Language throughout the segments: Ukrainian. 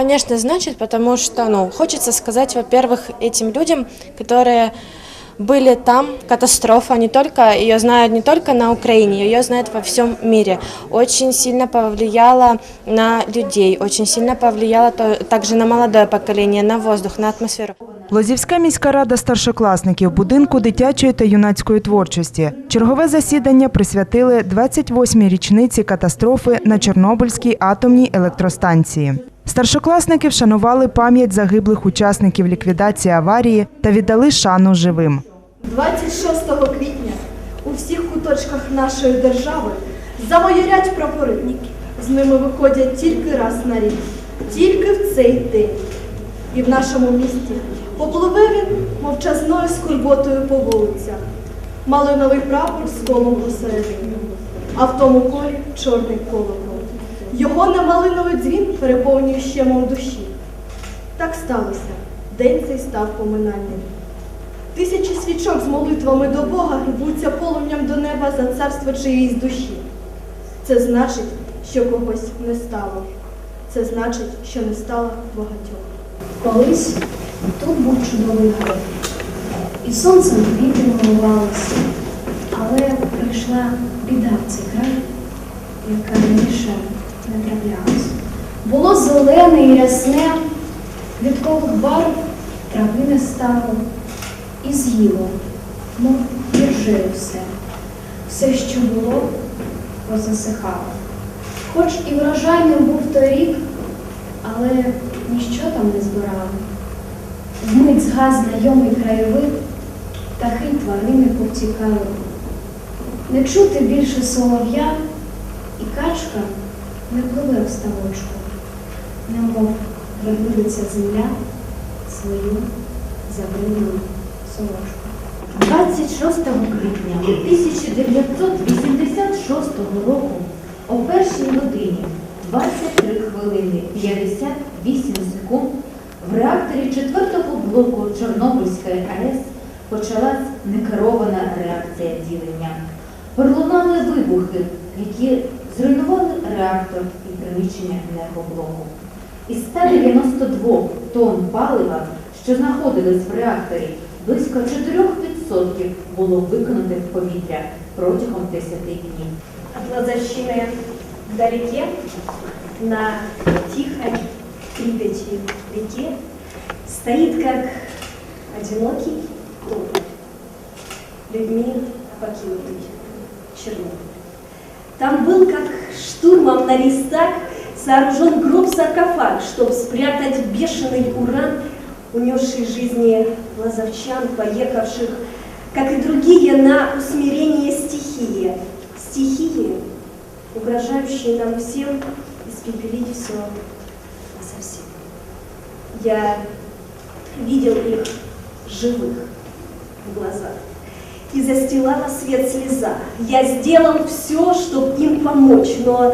Конечно, значит, потому что, ну, хочется сказать, во-первых, этим людям, которые были там, катастрофа, не только, ее знают не только на Украине, ее знают во всем мире. Очень сильно повлияло на людей, очень сильно повлияло то, также на молодое поколение, на воздух, на атмосферу. Лозівська міська рада старшокласників будинку дитячої та юнацької творчості. Чергове засідання присвятили 28-й річниці катастрофи на Чорнобильській атомній електростанції. Старшокласники вшанували пам'ять загиблих учасників ліквідації аварії та віддали шану живим. 26 квітня у всіх куточках нашої держави замайорять прапоритники. З ними виходять тільки раз на рік, тільки в цей день. І в нашому місті попливе він мовчазною скорботою по вулицях. Малиновий прапор з колом посередині, а в тому колі чорний колокол. Його на дзвін переповнює ще мов душі. Так сталося. День цей став поминальним. Тисячі свічок з молитвами до Бога рвуться полум'ям до неба за царство чиїсь душі. Це значить, що когось не стало. Це значить, що не стало багатьох. Колись тут був чудовий край. І сонцем квіти милувалися, але прийшла біда в цей край, яка раніше не траплялась. Було зелене і рясне, квіткових барв трави не стало, і з'їло, мов іржею все. Все, що було, позасихало. Хоч і врожайним був той рік, але ніщо там не збирали. Вмить згас знайомий краєвид, птахи тварини повтікали. Не чути більше солов'я, і качка не пливе в ставочку, немов вивидиться земля свою забруднену сорочку. 26 квітня 1986 року о першій годині 23 хвилини 58 секунд в реакторі 4-го блоку Чорнобильської АЕС почалась некерована реакція ділення. Пролунали вибухи, які зруйнували реактор і приміщення енергоблоку. Із 192 тонн палива, що знаходились в реакторі, близько 4% було викинуте в повітря протягом 10 днів. От Лазарщины вдалеке, на тихой Припяти реке, стоит как одинокий дом, людьми покинутый Чернобыль. Там был, как штурмом на листах, сооружен гроб-саркофаг, чтобы спрятать бешеный уран, унесший жизни лазовчан, поехавших, как и другие, на усмирение стихии. Стихии, угрожающие нам всем испепелить все совсем. Я видел их живых в глазах и застилала свет слеза. Я сделал все, чтобы им помочь, но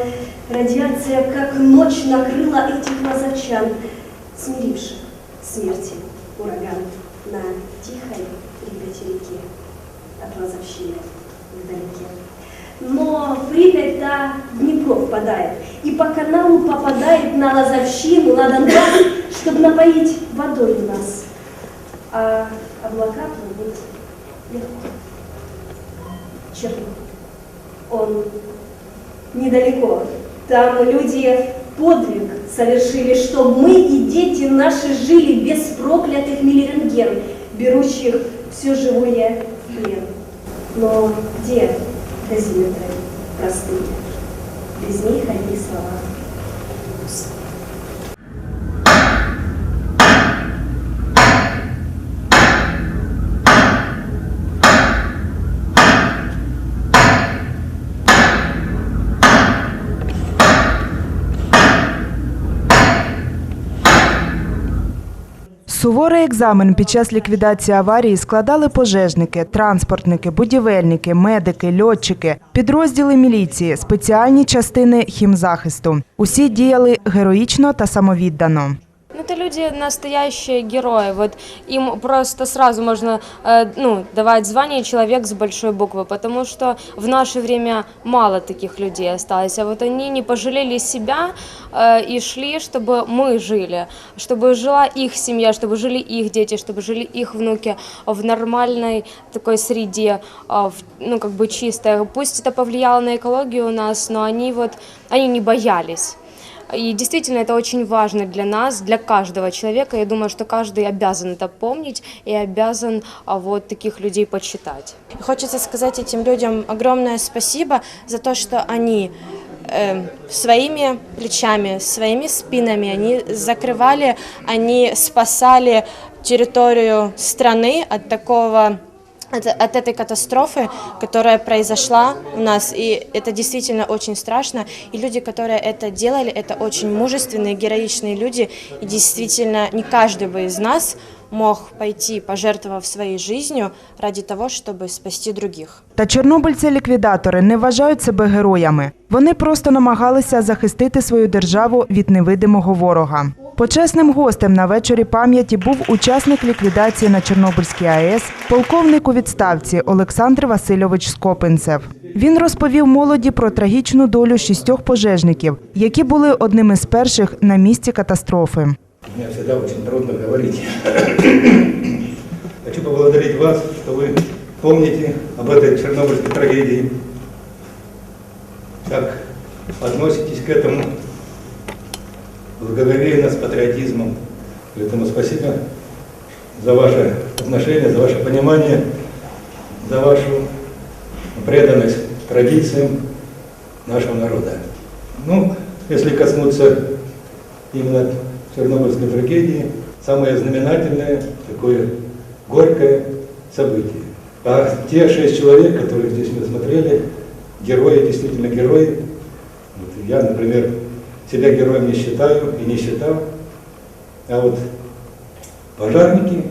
радиация как ночь накрыла этих лазачан, смиривших смерти ураган на тихой Припяти реке от Лазовщины вдалеке. Но Припять-то в Днепро впадает, и по каналу попадает на Лазовщину, на Донбасс, чтобы напоить водой нас. А облака плывут легко. Чернов. Он недалеко. Там люди подвиг совершили, чтобы мы и дети наши жили без проклятых миллирентген, берущих все живое плен. Но где дозиметры простые? Без них одни слова. Суворий екзамен під час ліквідації аварії складали пожежники, транспортники, будівельники, медики, льотчики, підрозділи міліції, спеціальні частини хімзахисту. Усі діяли героїчно та самовіддано. Люди настоящие герои. Вот им просто сразу можно э, ну, давать звание человек с большой буквы, потому что в наше время мало таких людей осталось. А вот они не пожалели себя э, и шли, чтобы мы жили, чтобы жила их семья, чтобы жили их дети, чтобы жили их внуки в нормальной такой среде, в, ну как бы чистой. Пусть это повлияло на экологию у нас, но они вот они не боялись. И действительно, это очень важно для нас, для каждого человека. Я думаю, что каждый обязан это помнить и обязан а, вот таких людей почитать. И Хочется сказать этим людям огромное спасибо за то, что они э, своими плечами, своими спинами, они закрывали, они спасали территорию страны от такого от, от этой катастрофы, которая произошла у нас, и это действительно очень страшно. И люди, которые это делали, это очень мужественные, героичные люди, и действительно не каждый бы из нас мог пойти, пожертвовав своей жизнью ради того, чтобы спасти других. Та чорнобильці-ліквідатори не вважають себе героями. Вони просто намагалися захистити свою державу від невидимого ворога. Почесним гостем на вечорі пам'яті був учасник ліквідації на Чорнобильській АЕС, полковник у відставці Олександр Васильович Скопинцев. Він розповів молоді про трагічну долю шістьох пожежників, які були одними з перших на місці катастрофи. Мне всегда очень трудно говорить. Хочу поблагодарить вас, что вы помните об этой чернобыльской трагедии, как относитесь к этому благоговейно, с патриотизмом. Поэтому спасибо за ваше отношение, за ваше понимание, за вашу преданность традициям нашего народа. Ну, если коснуться именно Чернобыльской трагедии, самое знаменательное, такое горькое событие. А те шесть человек, которых здесь мы смотрели, герои, действительно герои. Вот я, например, себя героем не считаю и не считал. А вот пожарники,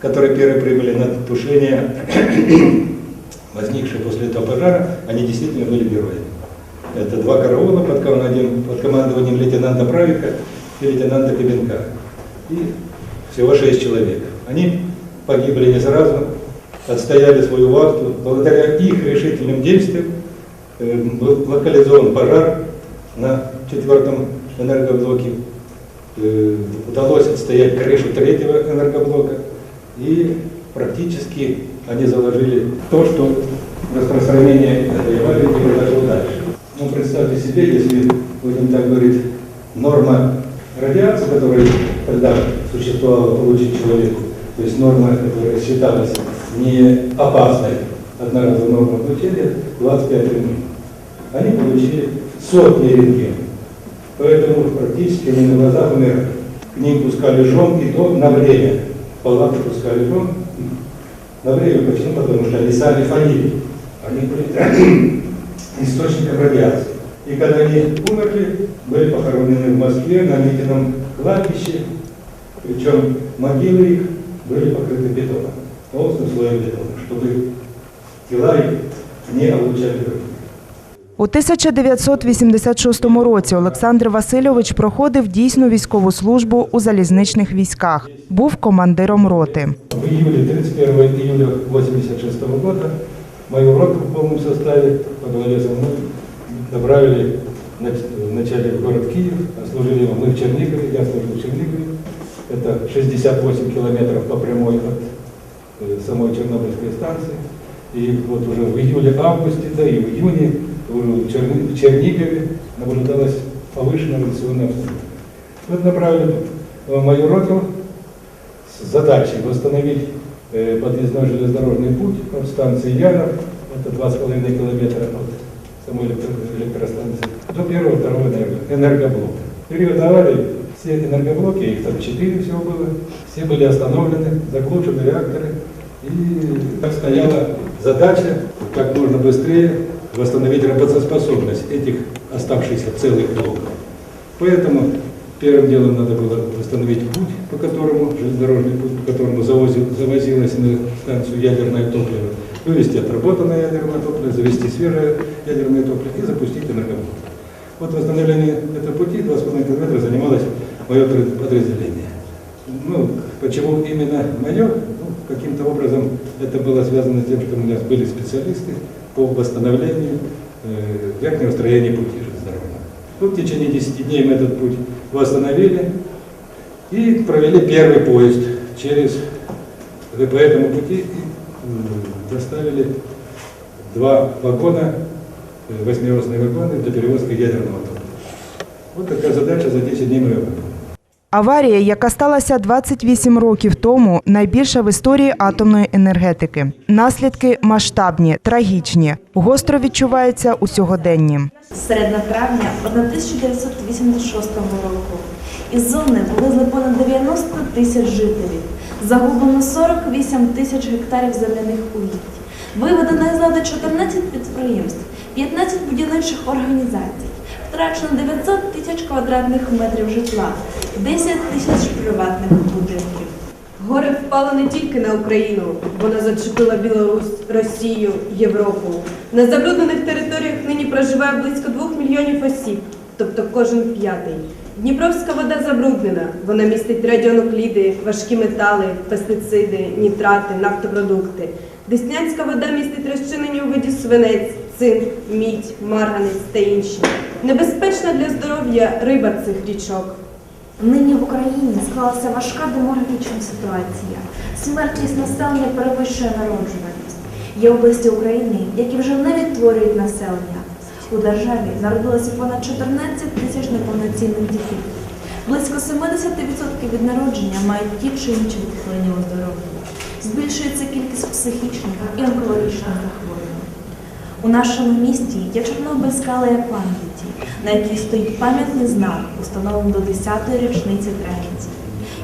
которые первые прибыли на тушение возникшие после этого пожара, они действительно были героями. Это два караула под командованием лейтенанта Правика лейтенанта Кабенка. И всего шесть человек. Они погибли не сразу, отстояли свою вахту. Благодаря их решительным действиям э, был локализован пожар на четвертом энергоблоке. Э, Удалось отстоять крышу третьего энергоблока. И практически они заложили то, что распространение этой аварии не произошло дальше. Ну, представьте себе, если, будем так говорить, норма радиации, которая тогда существовала получить человеку, то есть норма, которая считалась не опасной, одноразовая норма включения, 25 рентген. Они получили сотни рентген. Поэтому практически они на глазах умерли. К ним пускали жен, и то на время. В палату пускали жен. На время, почему? Потому что они сами фанили. Они были источником радиации. И когда они умерли, Москве на Митином кладбище, причем могилы их были покрыты бетоном, толстым слоем бетона, чтобы тела их не облучали друг друга. У 1986 році Олександр Васильович проходив дійсну військову службу у залізничних військах. Був командиром роти. В июле, 31 июля 1986 года мою роту в полном составе по главе со мной направили на- вначале в город Киев, а служили мы в Чернигове, я служил в Чернигове. Это 68 километров по прямой от э, самой Чернобыльской станции. И вот уже в июле-августе, да и в июне уже в Черни- в Чернигове наблюдалась повышенная радиационная обстановка. Вот направили мою роту с задачей восстановить э, подъездной железнодорожный путь от станции Яров, это 2,5 километра от самой электро- электростанции, до первого, второго энерго- энергоблока. Период аварии все энергоблоки, их там четыре всего было, все были остановлены, заглушены реакторы. И так стояла задача как можно быстрее восстановить работоспособность этих оставшихся целых блоков. Поэтому первым делом надо было восстановить путь, по которому, железнодорожный путь, по которому завозил, завозилось на станцию ядерное топливо, вывести отработанное ядерное топливо, завести свежее ядерное топливо и запустить энергоблок. Вот восстановление этого пути 2,5 километра занималось мое подразделение. Ну, почему именно мое? Ну, каким-то образом это было связано с тем, что у нас были специалисты по восстановлению э, верхнего строения пути железнодорожного. Ну, в течение 10 дней мы этот путь восстановили и провели первый поезд через э, по этому пути доставили два вагона, э, восьмиосные вагоны для перевозки ядерного топлива. Вот такая задача за 10 дней мы выполнили. Аварія, яка сталася 28 років тому, найбільша в історії атомної енергетики. Наслідки масштабні, трагічні, гостро відчуваються у сьогоденні. Середина травня 1986 року із зони вивезли понад 90 тисяч жителів, загублено 48 тисяч гектарів земляних угідь, виведено із ладу 14 підприємств, 15 будівничих організацій, втрачено 900 тисяч квадратних метрів житла, 10 тисяч приватних будинків. Горе впало не тільки на Україну, вона зачепила Білорусь, Росію, Європу. На забруднених територіях нині проживає близько двох мільйонів осіб, тобто кожен п'ятий. Дніпровська вода забруднена. Вона містить радіонукліди, важкі метали, пестициди, нітрати, нафтопродукти. Деснянська вода містить розчинені у воді свинець, цинк, мідь, марганець та інші. Небезпечна для здоров'я риба цих річок. Нині в Україні склалася важка демографічна ситуація. Смертність населення перевищує народжуваність. Є області України, які вже не відтворюють населення. У державі народилося понад 14 тисяч неповноцінних дітей. Близько 70% від народження мають ті чи інші відхилення у здоров'ї. Збільшується кількість психічних і онкологічних захворювань. У нашому місті є Чорнобильська алея пам'яті, на якій стоїть пам'ятний знак, установлений до 10-ї річниці трагедії.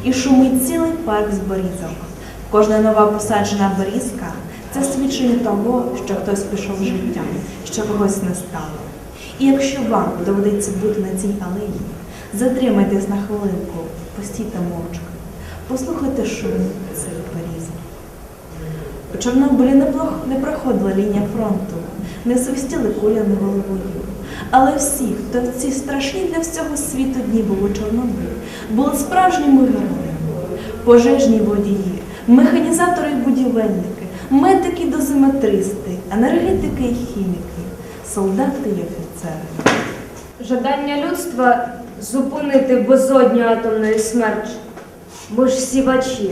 І шумить цілий парк з берізок. Кожна нова посаджена берізка це свідчення того, що хтось пішов життям, що когось не стало. І якщо вам доведеться бути на цій алеї, затримайтесь на хвилинку, постійте мовчки, послухайте шум цих берізок. У Чорнобилі не, проходила лінія фронту, не свистіли над головою. Але всі, хто в ці страшні для всього світу дні був у Чорнобилі, були справжніми героями. Пожежні водії, механізатори і будівельники, медики дозиметристи енергетики і хіміки, солдати і офіцери. Жадання людства зупинити безодню атомної смерті. Ми ж сівачі,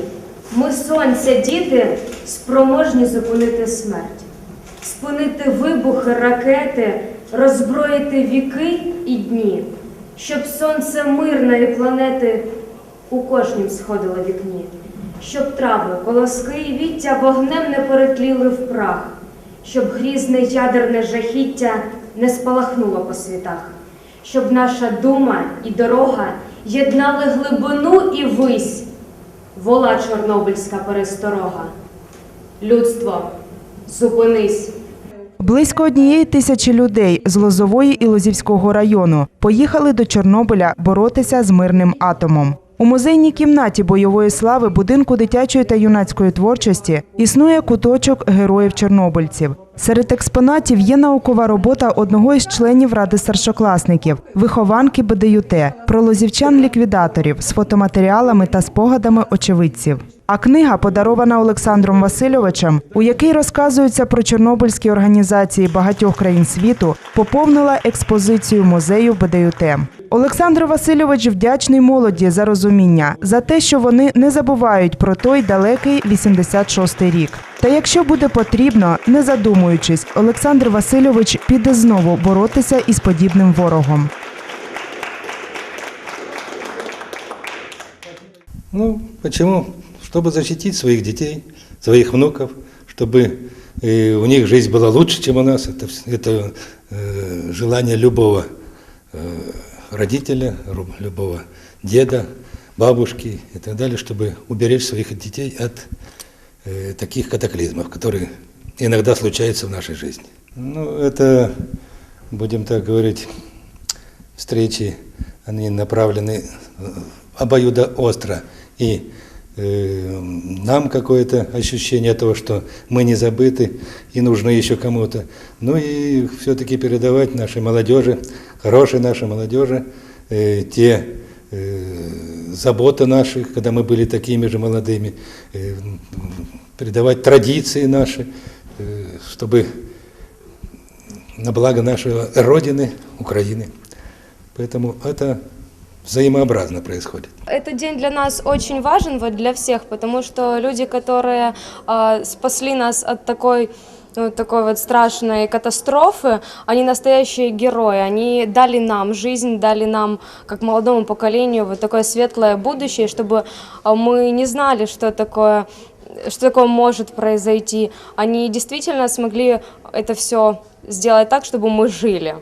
ми сонця, діти, спроможні зупинити смерть, спинити вибухи, ракети, роззброїти віки і дні, щоб сонце мирної планети у кожнім сходило вікні, щоб трави, колоски і віття вогнем не перетліли в прах, щоб грізне ядерне жахіття не спалахнуло по світах, щоб наша дума і дорога єднали глибину і вись, вола чорнобильська пересторога. Людство, зупинись. Близько однієї тисячі людей з Лозової і Лозівського району поїхали до Чорнобиля боротися з мирним атомом. У музейній кімнаті бойової слави будинку дитячої та юнацької творчості існує куточок героїв чорнобильців. Серед експонатів є наукова робота одного із членів ради старшокласників, вихованки БДЮТ, про лозівчан-ліквідаторів з фотоматеріалами та спогадами очевидців. А книга, подарована Олександром Васильовичем, у якій розказується про чорнобильські організації багатьох країн світу, поповнила експозицію музею БДЮТ. Олександр Васильович вдячний молоді за розуміння, за те, що вони не забувають про той далекий 86-й рік. Та якщо буде потрібно, не задумуючись, Олександр Васильович піде знову боротися із подібним ворогом. Ну, почему? Чтобы защитить своих детей, своих внуков, чтобы э, у них жизнь была лучше, чем у нас. Это, вс- это э, желание любого э, родителя, ру- любого деда, бабушки и так далее, чтобы уберечь своих детей от э, таких катаклизмов, которые иногда случаются в нашей жизни. Ну, это, будем так говорить, встречи, они направлены э, обоюдоостро. И э, нам какое-то ощущение того, что мы не забыты и нужны еще кому-то. Ну и все-таки передавать нашей молодежи, хорошей нашей молодежи, э, те э, забота наших, когда мы были такими же молодыми, э, передавать традиции наши, э, чтобы на благо нашей Родины, Украины. Поэтому это взаимообразно происходит. Этот день для нас очень важен, вот для всех, потому что люди, которые э, спасли нас от такой ну, такой вот страшной катастрофы, они настоящие герои, они дали нам жизнь, дали нам, как молодому поколению, вот такое светлое будущее, чтобы э, мы не знали, что такое, что такое может произойти. Они действительно смогли это все сделать так, чтобы мы жили.